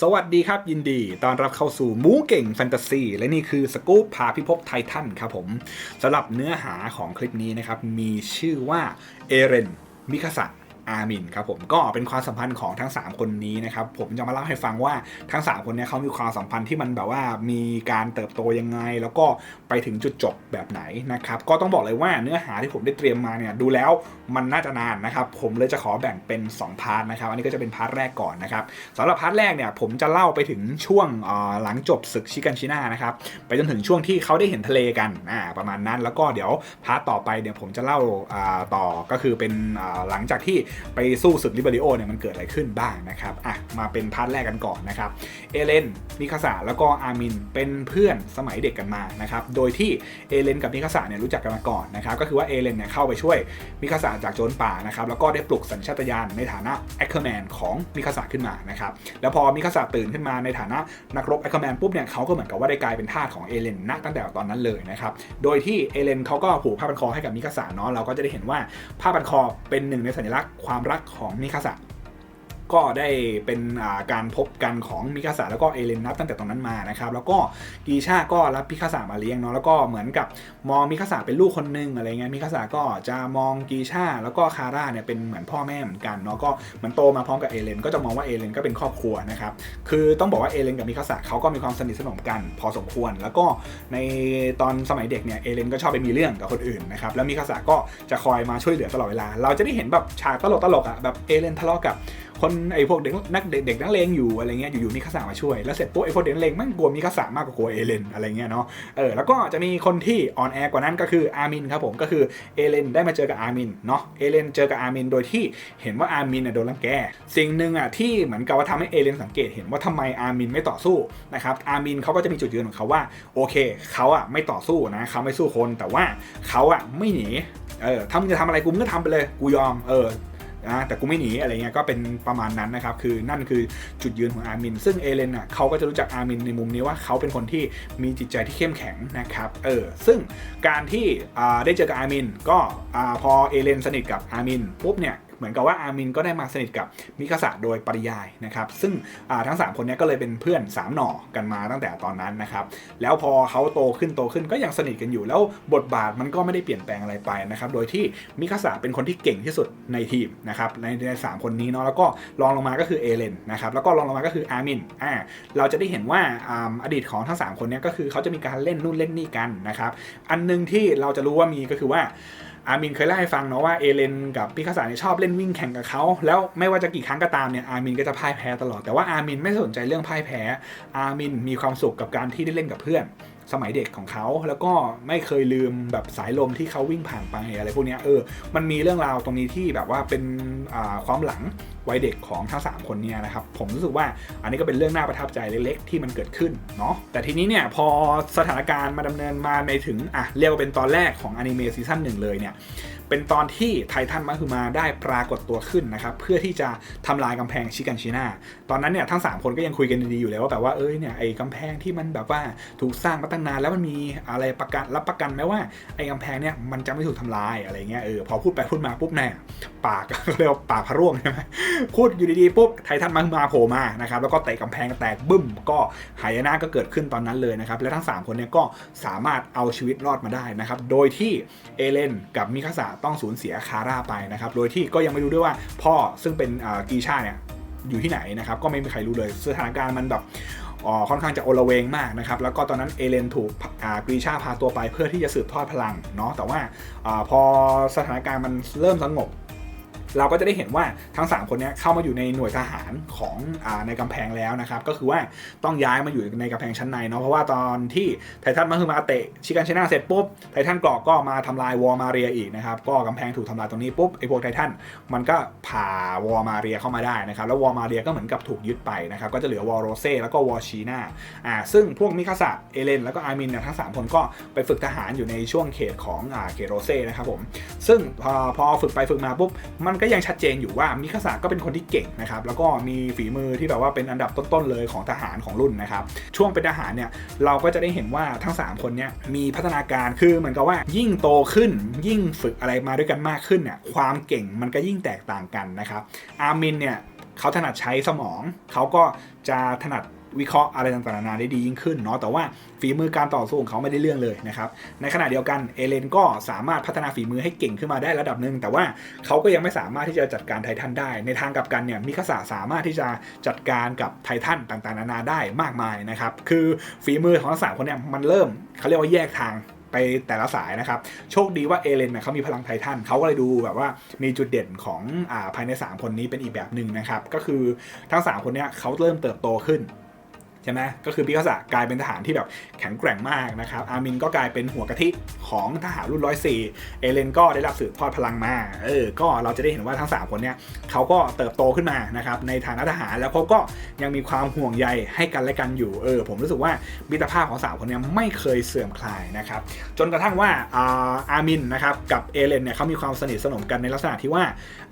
สวัสดีครับยินดีตอนรับเข้าสู่มูเก่งแฟนตาซีและนี่คือสกู๊ปพาพิภพไททันครับผมสำหรับเนื้อหาของคลิปนี้นะครับ มีชื่อว่าเอเรนมิคาสัน อามินครับผมก็เป็นความสัมพันธ์ของทั้ง 3 คนนี้นะครับผมจะมาเล่าให้ฟังว่าทั้ง 3 คนนี้เขามีความสัมพันธ์ที่มันแบบว่ามีการเติบโตยังไง แล้วก็ไปถึงจุดจบแบบไหนนะครับก็ต้องบอกเลยว่าเนื้อหาที่ผมได้เตรียมมาเนี่ยดูแล้วมันน่าจะนานนะครับผมเลยจะขอแบ่งเป็น 2 พาร์ทนะครับอันนี้ก็จะเป็นพาร์ทแรกก่อนนะครับสำหรับพาร์ทแรกเนี่ยผมจะเล่าไปถึงช่วงหลังจบศึกชิกันชิน่านะครับไปจนถึงช่วงที่เขาได้เห็นทะเลกันอ่าประมาณนั้น แล้วก็เดี๋ยวพาร์ทต่อไปเนี่ยผมจะเล่าต่อก็คือเป็นหลังจากที่ไปสู้ศึกลิเบริโอเนี่ยมันเกิดอะไรขึ้นบ้างนะครับอะมาเป็นพาร์ทแรกกันก่อนนะครับเอเลนมิคาสะแล้วก็อามินเป็นเพื่อนสมัยเด็กกันมานะครับโดยที่เอเลนกับมิคาสะเนี่ยรู้จักกันมาก่อนนะครับก็คือว่าเอเลนเนี่ยเข้าไปช่วยมิคาสะจากโจรป่านะครับแล้วก็ได้ปลุกสัญชาตญาณในฐานะแอคเคอร์แมนของมิคาสะขึ้นมานะครับแล้วพอมิคาสะตื่นขึ้นมาในฐานะนักรบแอคเคอร์แมนปุ๊บเนี่ยเขาก็เหมือนกับว่าได้กลายเป็นทาสของเอเลนณตั้งแต่ตอนนั้นเลยนะครับโดยที่เอเลนเขาก็ผูกผ้าพันคอให้กับมิคาสะเนาะเราก็จะได้เห็นว่าผ้าพันคอเป็นหนึ่งในสัญลักษณ์ความรักของมิคาสะ ก็ได้เป็นการพบกันของมิคาสะแล้วก็เอเลนนับตั้งแต่ตอนนั้นมานะครับแล้วก็กีชาก็รับมิคาสะมาเลี้ยงเนาะแล้วก็เหมือนกับมองมิคาสะเป็นลูกคนหนึงอะไรเงี้ยมิคาสะก็จะมองกีชาแล้วก็คาร่าเนี่ยเป็นเหมือนพ่อแม่เหมือนกันเนาะก็เหมือนโตมาพร้อมกับเอเลนก็จะมองว่าเอเลนก็เป็นครอบครัวนะครับคือต้องบอกว่าเอเลนกับมิคาสะเขาก็มีความสนิทสนมกันพอสมควร แล้วก็ในตอนสมัยเด็กเนี่ยเอเลนก็ชอบไปมีเรื่องกับคนอื่นนะครับแล้วมิคาสะก็จะคอยมาช่วยเหลือตลอดเวลา เราจะได้เห็นแบบฉากตลกตลกๆอะแบบเอเลนทะเลาะกับ คนไอ้พวกเด็กนักเด็กนักเลงอยู่อะไรเงี้ยอยู่ๆมีคาสามาช่วยแล้วเสร็จปุ๊บไอ้พวกเด็กนักเลงมันกลัวมีคาสามากกว่ากลัวเอเลนอะไรเงี้ยเนาะเออแล้วก็จะมีคนที่ออนแอร์กว่านั้นก็คืออาร์มินครับผมก็คือเอเลนได้มาเจอกับอาร์มินเนาะเอเลนเจอกับอาร์มินโดยที่เห็นว่าอาร์มินน่ะโดนรังแกสิ่งหนึ่งอะที่เหมือนกับว่าทำให้เอเลนสังเกตเห็นว่าทำไมอาร์มินไม่ต่อสู้นะครับอาร์มินเขาก็จะมีจุดยืนของเขาว่าโอเคเขาอะไม่ต่อสู้นะเขาไม่สู้คนแต่ว่าเขาอะไม่หนีเออถ้ามึงจะทำอะไรกูก็ทำไปเลยกูยอมเออ นะแต่กูไม่หนีอะไรเงี้ยก็เป็นประมาณนั้นนะครับคือนั่นคือจุดยืนของอาร์มิน ซึ่งเอเลนอะเขาก็จะรู้จักอาร์มินในมุมนี้ว่าเขาเป็นคนที่มีจิตใจที่เข้มแข็งนะครับเออซึ่งการที่ได้เจอกับอาร์มินก็พอเอเลนสนิทกับอาร์มินปุ๊บเนี่ย มือนกับว่าอาร์มินก็ได้มาสนิทกับมิคาสะโดยปริยายนะครับ ซึ่งทั้ง 3 คนนี้ก็เลยเป็นเพื่อน 3 หน่อกันมาตั้งแต่ตอนนั้นนะครับ แล้วพอเขาโตขึ้นโตขึ้นก็ยังสนิทกันอยู่ แล้วบทบาทมันก็ไม่ได้เปลี่ยนแปลงอะไรไปนะครับ โดยที่มิคาสะเป็นคนที่เก่งที่สุดในทีมนะครับในในสามคนนี้เนาะแล้วก็รองลงมาก็คือเอเลนนะครับแล้วก็รองลงมาก็คืออาร์มินอ่าเราจะได้เห็นว่าออดีตของทั้ง 3 คนนี้ก็คือเขาจะมีการเล่นนู่นเล่นนี่กันนะครับอันหนึงที่เราจะรู้ว่ามีก็คือว่า อาร์มินเคยเล่าให้ฟังเนาะว่าเอเลนกับพิคาสาเนี่ยชอบเล่นวิ่งแข่งกับเขาแล้วไม่ว่าจะกี่ครั้งก็ตามเนี่ยอาร์มินก็จะพ่ายแพ้ตลอดแต่ว่าอาร์มินไม่สนใจเรื่องพ่ายแพ้อาร์มินมีความสุขกับการที่ได้เล่นกับเพื่อน สมัยเด็กของเขาแล้วก็ไม่เคยลืมแบบสายลมที่เขาวิ่งผ่านไปอะไรพวกนี้เออมันมีเรื่องราวตรงนี้ที่แบบว่าเป็นความหลังวัยเด็กของทั้งสามคนเนี่ยนะครับผมรู้สึกว่าอันนี้ก็เป็นเรื่องน่าประทับใจเล็กๆ ที่มันเกิดขึ้นเนาะแต่ทีนี้เนี่ยพอสถานการณ์มาดำเนินมาในถึงอะเรียกว่าเป็นตอนแรกของอนิเมะซีซั่นหนึ่งเลยเนี่ย เป็นตอนที่ไททันมาคือมาได้ปรากฏตัวขึ้นนะครับเพื่อที่จะทำลายกำแพงชิกันชิน่าตอนนั้นเนี่ยทั้ง 3 คนก็ยังคุยกันดีอยู่เลยว่าแบบว่าเอ้ยเนี่ยไอ้กำแพงที่มันแบบว่าถูกสร้างมาตั้งนานแล้วมันมีอะไรประกันรับประกันไหมว่าไอ้กำแพงเนี่ยมันจะไม่ถูกทำลายอะไรเงี้ยเออพอพูดไปพูดมาปุ๊บแน่ปากเรียกว่าปากพะร่วงใช่ไหมพูดอยู่ดีๆปุ๊บไททันมาคือมาโผล่มานะครับแล้วก็เตะกำแพงแตกบึ้ม ก็หายนะก็เกิดขึ้นตอนนั้นเลยนะครับและทั้ง 3 คนเนี่ยก็สามารถเอาชีวิตรอดมาได้นะครับโดยที่เอเลนกับมิคาสะต้องสูญเสียคาร่าไปนะครับ โดยที่ก็ยังไม่รู้ด้วยว่าพ่อซึ่งเป็นกีชาเนี่ยอยู่ที่ไหนนะครับ ก็ไม่มีใครรู้เลยสถานการณ์มันแบบค่อนข้างจะโอลเวงมากนะครับ แล้วก็ตอนนั้นเอเลนถูกกรีชาพาตัวไปเพื่อที่จะสืบทอดพลังเนาะแต่ว่าอาพอสถานการณ์มันเริ่มสงบ เราก็จะได้เห็นว่าทั้ง 3 คนนี้เข้ามาอยู่ในหน่วยทหารของอในกำแพงแล้วนะครับ ก็คือว่าต้องย้ายมาอยู่ในกำแพงชั้นในเนาะเพราะว่าตอนที่ไททันมาคือมาเตะชิกันชนะเสร็จปุ๊บไททันกรอกก็มาทำลายวอร์มาเรียอีกนะครับก็กำแพงถูกทำลายตรงนี้ปุ๊บไอพวกไททันมันก็ผ่าวอร์มาเรียเข้ามาได้นะครับแล้ววอร์มาเรียก็เหมือนกับถูกยึดไปนะครับก็จะเหลือวอร์โรเซ่แล้วก็วอร์ชีนาอ่าซึ่งพวกมิคาสะเอเลนแล้วก็อามินเนี่ยทั้งสามคนก็ไปฝึกทหารอยู่ในช่วงเขตของอ่าเขตโรเซ่นะครับผมซึ่งพอพอฝึกไปฝึกมาปุ๊บมันก็ยังชัดเจนอยู่ว่ามิคาสะก็เป็นคนที่เก่งนะครับแล้วก็มีฝีมือที่แบบว่าเป็นอันดับต้นๆเลยของทหารของรุ่นนะครับช่วงเป็นทหารเนี่ยเราก็จะได้เห็นว่าทั้ง 3 คนเนี่ยมีพัฒนาการคือเหมือนกับว่ายิ่งโตขึ้นยิ่งฝึกอะไรมาด้วยกันมากขึ้นเนี่ยความเก่งมันก็ยิ่งแตกต่างกันนะครับอาร์มินเนี่ยเขาถนัดใช้สมอง เขาก็จะถนัด วิเคราะห์อะไรต่างๆนานาได้ดียิ่งขึ้นเนาะแต่ว่าฝีมือการต่อสู้ของเขาไม่ได้เรื่องเลยนะครับในขณะเดียวกันเอเลนก็สามารถพัฒนาฝีมือให้เก่งขึ้นมาได้ระดับหนึ่งแต่ว่าเขาก็ยังไม่สามารถที่จะจัดการไททันได้ ในทางกลับกันเนี่ยมิคาสะสามารถที่จะจัดการกับไททันต่างๆนานาได้มากมายนะครับคือฝีมือของทั้งสามคนเนี่ยมันเริ่มเขาเรียกว่าแยกทางไปแต่ละสายนะครับ โชคดีว่าเอเลนเน่ยเขามีพลังไททันเขาก็เลยดูแบบว่ามีจุดเด่นของอภายใน 3 คนนี้เป็นอีกแบบหนึ่งนะครับ ก็คือทั้ง 3 คนเนี้ยเขาเริ่มเติบโตขึ้น ใช่ไหมก็คือพิคาสะกลายเป็นทหารที่แบบแข็งแกร่งมากนะครับ อามินก็กลายเป็นหัวกะทิของทหารรุ่นร้อยสี่เอเลนก็ได้รับสืบทอดพลังมา เออ ก็เราจะได้เห็นว่าทั้ง 3 คนเนี้ยเขาก็เติบโตขึ้นมานะครับในฐานะทหารแล้วเขาก็ยังมีความห่วงใยให้กันและกันอยู่ เออ ผมรู้สึกว่ามิตรภาพของสามคนเนี้ยไม่เคยเสื่อมคลายนะครับ จนกระทั่งว่าอาอามินนะครับกับเอเลนเนี่ยเขามีความสนิทสนมกันในลักษณะที่ว่า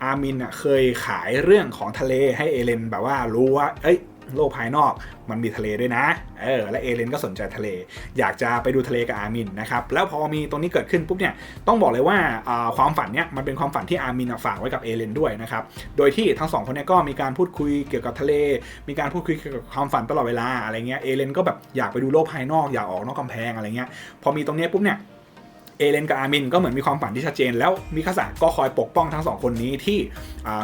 อามินน่ะเคยขายเรื่องของทะเลให้เอเลนแบบว่ารู้ว่า เอ้ย โลกภายนอกมันมีทะเลด้วยนะ เออ และเอเลนก็สนใจทะเล อยากจะไปดูทะเลกับอามินนะครับ แล้วพอมีตรงนี้เกิดขึ้นปุ๊บเนี่ย ต้องบอกเลยว่าอ่าความฝันเนี่ยมันเป็นความฝันที่อามินฝากไว้กับเอเลนด้วยนะครับ โดยที่ทั้งสองคนเนี่ยก็มีการพูดคุยเกี่ยวกับทะเล มีการพูดคุยเกี่ยวกับความฝันตลอดเวลาอะไรเงี้ย เอเลนก็แบบอยากไปดูโลกภายนอก อยากออกนอกกำแพงอะไรเงี้ย พอมีตรงนี้ปุ๊บเนี่ยเอเลนกับอามินก็เหมือนมีความฝันที่ชัดเจน แล้วมิคาสะก็คอยปกป้องทั้งสองคนนี้ที่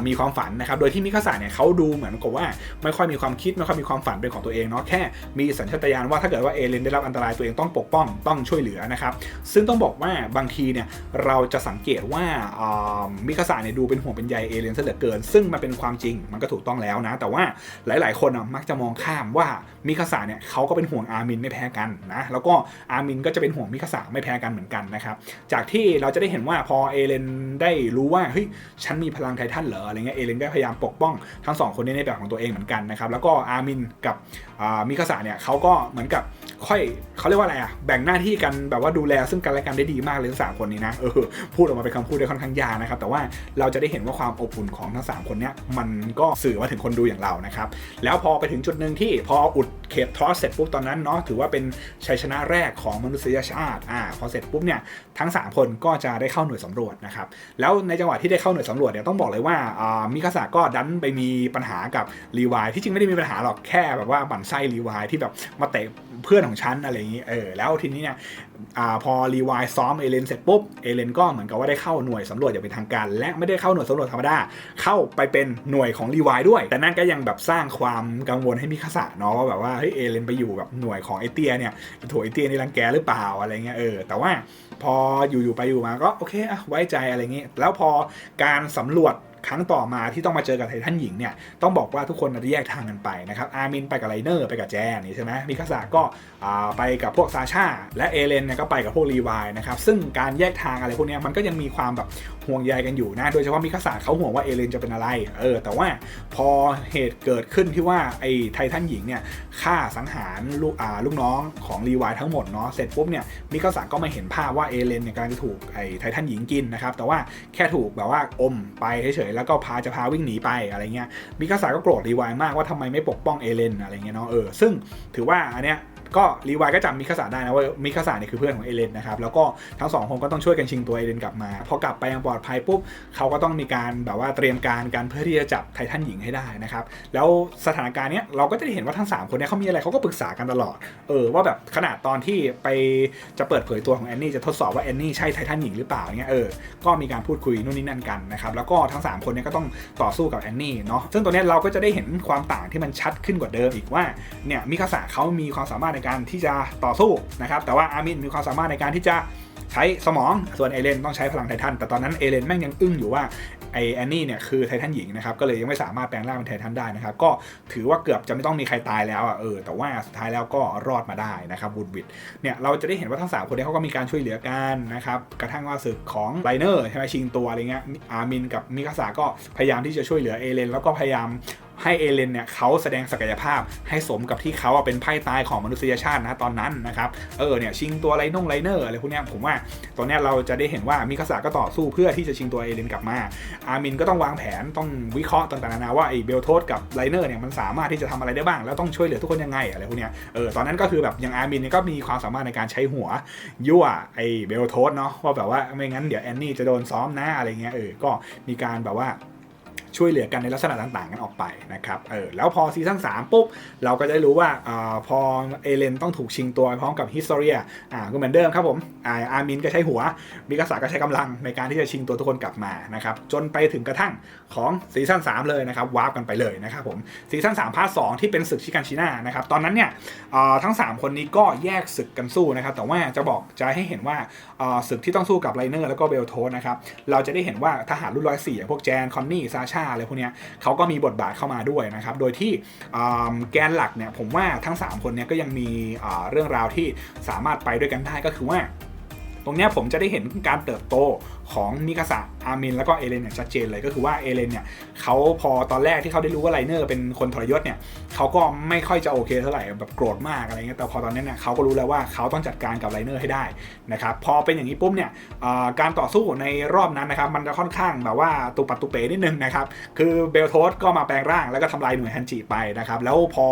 มีความฝันนะครับ โดยที่มิคาสะเนี่ยเขาดูเหมือนกับว่าไม่ค่อยมีความคิดไม่ค่อยมีความฝันเป็นของตัวเองเนาะแค่มีสัญชาตญาณว่าถ้าเกิดว่าเอเลนได้รับอันตรายตัวเองต้องปกป้องต้องช่วยเหลือนะครับ ซึ่งต้องบอกว่าบางทีเนี่ยเราจะสังเกตว่ามิคาสะเนี่ยดูเป็นห่วงเป็นใยเอเลนซะเหลือเกิน ซึ่งมันเป็นความจริงมันก็ถูกต้องแล้วนะ แต่ว่าหลาย ๆ คนมักจะมองข้ามว่ามิคาสะเนี่ยเขาก็เป็นห่วงอาร์มินไม่แพ้กันนะแล้วก็อาร์มินก็จะเป็นห่วงมิคาสะไม่แพ้กันเหมือนกันนะครับจากที่เราจะได้เห็นว่าพอเอเลนได้รู้ว่าเฮ้ยฉันมีพลังไททันเหรออะไรเงี้ยเอเลนก็พยายามปกป้องทั้งสองคนนี้ในแบบของตัวเองเหมือนกันนะครับแล้วก็อามินกับมิคาสาเนี่ยเขาก็เหมือนกับค่อยเขาเรียกว่าอะไรอะแบ่งหน้าที่กันแบบว่าดูแลซึ่งกันและกันได้ดีมากเลยทั้งสามคนนี้นะเออพูดออกมาเป็นคำพูดได้ค่อนข้างยากนะครับ แต่ว่าเราจะได้เห็นว่าความอบอุ่นของทั้งสามคนเนี้ยมันก็สื่อมาถึงคนดูอย่างเรานะครับแล้วพอไปถึงจุดหนึ่งที่พออุดเขตทอสเสร็จปุ๊บตอนนั้นเนาะถือว่าเป็นชัยชนะแรกของมนุษยชาติอ่าพอเสร็จปุ๊บเนี่ยทั้ง 3 คนก็จะได้เข้าหน่วยสำรวจนะครับแล้วในจังหวะที่ได้เข้าหน่วยสำรวจเนี่ยต้องบอกเลยว่าอ่ามิคาสะก็ดันไปมีปัญหากับรีวายที่จริงไม่ได้มีปัญหาหรอกแค่แบบว่าบั่นไส้รีวายที่แบบมาเตะเพื่อนของฉันอะไรอย่างนี้เออแล้วทีนี้เนี่ยอาพอรีวายซ้อมเอเลนเสร็จปุ๊บเอเลนก็เหมือนกับว่าได้เข้าหน่วยสำรวจอย่างเป็นทางการ และไม่ได้เข้าหน่วยสำรวจธรรมดาเข้าไปเป็นหน่วยของรีวายด้วย แต่นั่นก็ยังแบบสร้างความกังวลให้มิคาสะเนาะว่าแบบว่าเฮ้ยเอเลนไปอยู่แบบหน่วยของไอเตียเนี่ยโถไอเตียนี่รังแกหรือเปล่าอะไรเงี้ยเออแต่ว่าพออยู่ๆไปอยู่มาก็โอเคอะไว้ใจอะไรเงี้ยแล้วพอการสำรวจ ครั้งต่อมาที่ต้องมาเจอกับไททันหญิงเนี่ยต้องบอกว่าทุกคนจะแยกทางกันไปนะครับอาร์มินไปกับไลเนอร์ไปกับแจนนี่ใช่ไหมมิคาสาก็ไปกับพวกซาชาและเอเลนเนี่ยก็ไปกับพวกรีวายนะครับซึ่งการแยกทางอะไรพวกนี้มันก็ยังมีความแบบ ห่วงใยกันอยู่นะ โดยเฉพาะมิคาสะเขาห่วงว่าเอเลนจะเป็นอะไร เออ แต่ว่าพอเหตุเกิดขึ้นที่ว่าไอ้ไททันหญิงเนี่ยฆ่าสังหารลูกอ่าลูกน้องของรีวายทั้งหมดเนาะ เสร็จปุ๊บเนี่ยมิคาสะก็มาเห็นภาพว่าเอเลนเนี่ยกำลังจะถูกไอ้ไททันหญิงกินนะครับ แต่ว่าแค่ถูกแบบว่าอมไปเฉยๆ แล้วก็พาจะพาวิ่งหนีไปอะไรเงี้ย มิคาสะก็โกรธรีวายมากว่าทำไมไม่ปกป้องเอเลนอะไรเงี้ยเนาะ เออ ซึ่งถือว่าอันเนี้ย ก็รีวายก็จำมิคาสะได้นะว่ามิคาสะเนี่ยคือเพื่อนของเอเลนนะครับแล้วก็ทั้งสองคนก็ต้องช่วยกันชิงตัวเอเลนกลับมาพอกลับไปย่างปลอดภัยปุ๊บเขาก็ต้องมีการแบบว่าเตรียมการการเพื่อที่จะจับไททันหญิงให้ได้นะครับแล้วสถานการณ์เนี้ยเราก็จะได้เห็นว่าทั้ง 3 คนเนี้ยเขามีอะไรเขาก็ปรึกษากันตลอดเออว่าแบบขนาดตอนที่ไปจะเปิดเผยตัวของแอนนี่จะทดสอบว่าแอนนี่ใช่ไททันหญิงหรือเปล่าเนี้ยเออก็มีการพูดคุยนู่นนี่นั่นกันนะครับแล้วก็ทั้ง 3 คนเนี้ยก็ต้องต่อสู้กับแอนนี่เนาะซึ่งตัวเนี้ยเราก็จะได้เห็นความต่างที่มันชัดขึ้นกว่าเดิมอีกว่าเนี่ยมิคาสะเขามีความสามารถในการที่จะต่อสู้นะครับ แต่ว่าอามินมีความสามารถในการที่จะใช้สมอง ส่วนเอเลนต้องใช้พลังไททัน แต่ตอนนั้นเอเลนแม่งยังอึ้งอยู่ว่าไอแอนนี่เนี่ยคือไททันหญิงนะครับ ก็เลยยังไม่สามารถแปลงร่างเป็นไททันได้นะครับ ก็ถือว่าเกือบจะไม่ต้องมีใครตายแล้วอะเออ แต่ว่าสุดท้ายแล้วก็รอดมาได้นะครับวูดวิดเนี่ยเราจะได้เห็นว่าทั้งสามคนนี้เขาก็มีการช่วยเหลือกันนะครับ กระทั่งว่าศึกของไลเนอร์ใช่ไหมชิงตัวอะไรเงี้ย อามินกับมิคาสาก็พยายามที่จะช่วยเหลือเอเลนแล้วก็พยายาม ให้เอเลนเนี่ยเขาแสดงศักยภาพให้สมกับที่เขาเป็นไพ่ตายของมนุษยชาตินะตอนนั้นนะครับเออเนี่ยชิงตัวไลนงไลเนอร์อะไรพวกเนี้ยผมว่าตอนเนี้ยเราจะได้เห็นว่ามิคาสาก็ต่อสู้เพื่อที่จะชิงตัวเอเลนกลับมา อามินก็ต้องวางแผนต้องวิเคราะห์ต่างๆนานาว่าไอ้เบลโทสกับไลเนอร์เนี่ยมันสามารถที่จะทำอะไรได้บ้าง แล้วต้องช่วยเหลือทุกคนยังไงอะไรพวกเนี้ยเออตอนนั้นก็คือแบบอย่างอามินเนี่ยก็มีความสามารถในการใช้หัวยั่วไอ้เบลโทสเนาะว่าแบบว่าไม่งั้นเดี๋ยวแอนนี่จะโดนซ้อมนะอะไรเงี้ยเออก็มีการแบบว่า ช่วยเหลือกันในลักษณะต่างๆกันออกไปนะครับเออแล้วพอซีซั่น3ปุ๊บ เราก็จะได้รู้ว่าอาพอเอเลนต้องถูกชิงตัวพร้อมกับฮิสโตเรียอ่าก็เหมือนเดิมครับผมอาอามินก็ใช้หัวมิกาสาก็ใช้กำลังในการที่จะชิงตัวทุกคนกลับมานะครับจนไปถึงกระทั่งของซีซั่น3เลยนะครับวาร์ปกันไปเลยนะครับผมซีซั่น3พาร์ท2ที่เป็นศึกชิกันชิน่านะครับตอนนั้นเนี่ยอ่าทั้ง 3 คนนี้ก็แยกศึกกันสู้นะครับแต่ว่าจะบอกจะให้เห็นว่าอ่าศึกที่ต้องสู้กับไลเนอร์แล้วก็เบลโทสนะครับเราจะได้เห็นว่าทหารรุ่นร้อยสี่อย่างพวกแจนคอนนี่ซาชาอะไรพวกนี้เขาก็มีบทบาทเข้ามาด้วยนะครับ โดยที่แกนหลักเนี่ยผมว่าทั้ง 3 คนเนี่ยก็ยังมีเรื่องราวที่สามารถไปด้วยกันได้ก็คือว่า ตรงนี้ผมจะได้เห็นการเติบโตของมิกาสะอามินแล้วก็เอเลนอย่างชัดเจนเลยก็คือว่าเอเลนเนี่ยเขาพอตอนแรกที่เขาได้รู้ว่าไลเนอร์เป็นคนทรยศเนี่ยเขาก็ไม่ค่อยจะโอเคเท่าไหร่แบบโกรธมากอะไรเงี้ยแต่พอตอนนี้เนี่ยเขาก็รู้แล้วว่าเขาต้องจัดการกับไลเนอร์ให้ได้นะครับพอเป็นอย่างนี้ปุ๊บเนี่ยการต่อสู้ในรอบนั้นนะครับมันจะค่อนข้างแบบว่าตุปัดตุเป๋นิดนึงนะครับคือเบลโทสก็มาแปลงร่างแล้วก็ทำลายหน่วยฮันจิไปนะครับแล้วพอ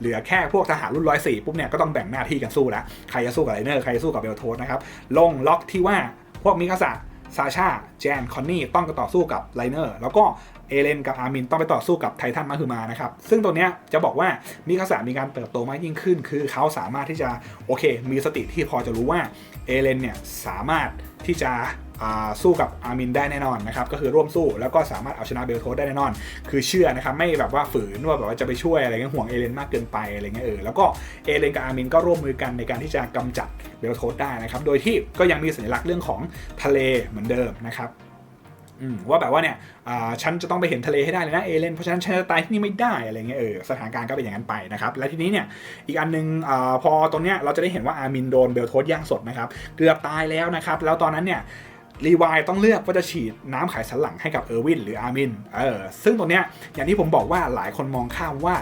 เหลือแค่พวกทหารรุ่นร้อยสี่ปุ๊บเนี่ยก็ต้องแบ่งหน้าที่กันสู้แล้วใครจะสู้กับไลเนอร์ใครจะสู้กับเบลโทสนะครับลงล็อกที่ว่าพวกมิคาสะซาชาแจน คอนนี่ ต้องต่อสู้กับไลเนอร์ แล้วก็เอเลนกับอาร์มินต้องไปต่อสู้กับไททันมาคือมานะครับ ซึ่งตัวเนี้ยจะบอกว่ามิคาสะมีการเติบโตมากยิ่งขึ้น คือเขาสามารถที่จะ โอเค มีสติที่พอจะรู้ว่าเอเลนเนี่ยสามารถ ที่จะสู้กับอาร์มินได้แน่นอนนะครับก็คือร่วมสู้แล้วก็สามารถเอาชนะเบลโทสได้แน่นอน คือเชื่อนะครับไม่แบบว่าฝืนว่าแบบว่าจะไปช่วยอะไรเงี้ยห่วงเอเลนมากเกินไปอะไรเงี้ยเออแล้วก็เอเลนกับอาร์มินก็ร่วมมือกันในการที่จะกำจัดเบลโทสได้นะครับโดยที่ก็ยังมีสัญลักษณ์เรื่องของทะเลเหมือนเดิมนะครับ ว่าแบบว่าเนี่ยฉันจะต้องไปเห็นทะเลให้ได้เลยนะเอเลนเพราะฉะนั้นฉันจะตายที่นี่ไม่ได้อะไรเงี้ยเออสถานการณ์ก็เป็นอย่างนั้นไปนะครับและทีนี้เนี่ยอีกอันหนึงอพอตรงเนี้ยเราจะได้เห็นว่าอาร์มินโดนเบลโทสย่างสดนะครับเกือบตายแล้วนะครับแล้วตอนนั้นเนี่ย รีวายต้องเลือกว่าจะฉีดน้ำไขสันหลังให้กับเออร์วินหรืออาร์มิน เออ ซึ่งตรงเนี้ยอย่างที่ผมบอกว่าหลายคนมองข้ามว่า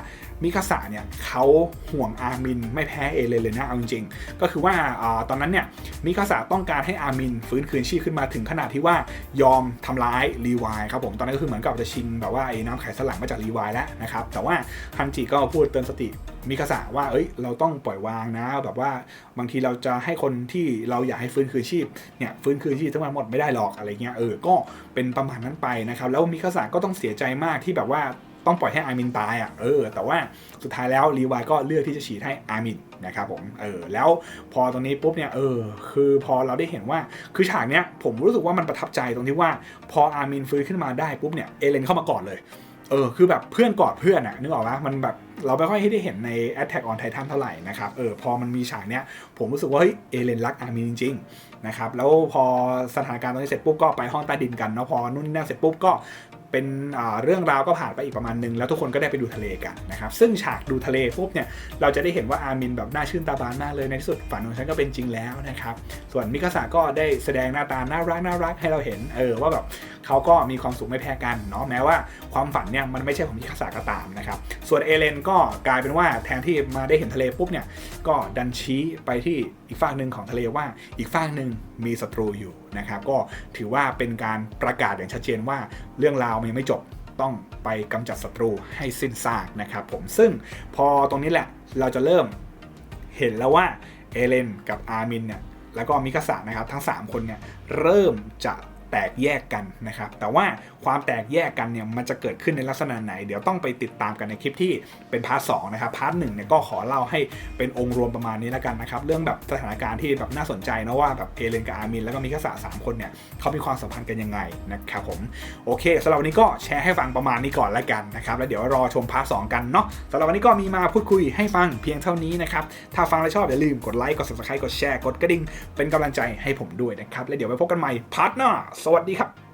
มิคาสะเนี่ยเขาห่วงอาร์มินไม่แพ้เอเลนเลยนะเอาจริงๆ ก็คือว่าอาตอนนั้นเนี่ยมิคาสะต้องการให้อาร์มินฟื้นคืนชีพขึ้นมาถึงขนาดที่ว่ายอมทำร้ายรีวายครับผมตอนนั้นก็คือเหมือนกับจะชิงแบบว่าไอ้น้ำไขสันหลังมาจากรีวายแล้วนะครับแต่ว่าฮันจิก็พูดเตือนสติ มิคาสะว่า เอ้ย เราต้องปล่อยวางนะ แบบว่าบางทีเราจะให้คนที่เราอยากให้ฟื้นคืนชีพ เนี่ยฟื้นคืนชีพทั้งหมดไม่ได้หรอกอะไรเงี้ย เออ ก็เป็นประมาณนั้นไปนะครับ แล้วมิคาสะก็ต้องเสียใจมากที่แบบว่าต้องปล่อยให้อาร์มินตายอะ เออ แต่ว่าสุดท้ายแล้วรีวายก็เลือกที่จะฉีดให้อาร์มินนะครับผม เออ แล้วพอตรงนี้ปุ๊บเนี่ย เออ คือพอเราได้เห็นว่า คือฉากเนี้ยผมรู้สึกว่ามันประทับใจตรงที่ว่า พออาร์มินฟื้นขึ้นมาได้ปุ๊บเนี่ย เอเลนเข้ามากอดเลย เออคือแบบเพื่อนกอดเพื่อนอะนึกออกปะมันแบบเราไม่ค่อยให้ได้เห็นใน Attack on Titan เท่าไหร่นะครับเออพอมันมีฉากเนี้ยผมรู้สึกว่าเฮ้ยเอเลนรักอาร์มินจริงๆนะครับแล้วพอสถานการณ์ตรงนี้เสร็จปุ๊บก็ไปห้องใต้ดินกันเนาะพอนู่นนี่นั่นเสร็จปุ๊บก็ เป็นเรื่องราวก็ผ่านไปอีกประมาณนึง แล้วทุกคนก็ได้ไปดูทะเลกันนะครับซึ่งฉากดูทะเลปุ๊บเนี่ยเราจะได้เห็นว่าอาร์มินแบบน่าชื่นตาบานมากเลยในที่สุดฝันของฉันก็เป็นจริงแล้วนะครับส่วนมิคาสะก็ได้แสดงหน้าตาน่ารักน่ารักให้เราเห็นเออว่าแบบเขาก็มีความสุขไม่แพ้กันเนาะแม้ว่าความฝันเนี่ยมันไม่ใช่ของมิคาสะก็ตามนะครับส่วนเอเลนก็กลายเป็นว่าแทนที่มาได้เห็นทะเลปุ๊บเนี่ยก็ดันชี้ไปที่อีกฝั่งหนึ่งของทะเลว่าอีกฝั่งหนึ่งมีศัตรูอยู่นะครับก็ถือว่าเป็นการประกาศอย่างชัดเจนว่า เรื่องราวมันยังไม่จบต้องไปกำจัดศัตรูให้สิ้นซากนะครับผมซึ่งพอตรงนี้แหละเราจะเริ่มเห็นแล้วว่าเอเลนกับอาร์มินเนี่ยแล้วก็มิคาสะนะครับทั้ง 3 คนเนี่ยเริ่มจะ แตกแยกกันนะครับ แต่ว่าความแตกแยกกันเนี่ยมันจะเกิดขึ้นในลักษณะไหน เดี๋ยวต้องไปติดตามกันในคลิปที่เป็นพาร์ทสนะครับพาร์ทหนึ่งเนี่ยก็ขอเล่าให้เป็นองค์รวมประมาณนี้แล้วกันนะครับ เรื่องแบบสถานการณ์ที่แบบน่าสนใจนะว่าแบบเอเลนกับอาร์มินแล้วก็มิคาสะสามคนเนี่ยเขามีความสัมพันธ์กันยังไงนะครับผมโอเคสำหรับวันนี้ก็แชร์ให้ฟังประมาณนี้ก่อนแล้วกันนะครับแล้วเดี๋ยวรอชมพาร์ทสกันเนาะสำหรับวันนี้ก็มีมาพูดคุยให้ฟังเพียงเท่านี้นะครับถ้าฟังแล้วชอบอย่าลืมกดไลค์กด subscribe กดแชร์กดกระดิ่งเป็นกำลังใจให้ผมด้วยนะครับแล้วเดี๋ยวไปพบกันใหม่พาร์ทหน้าสวัสดีครับ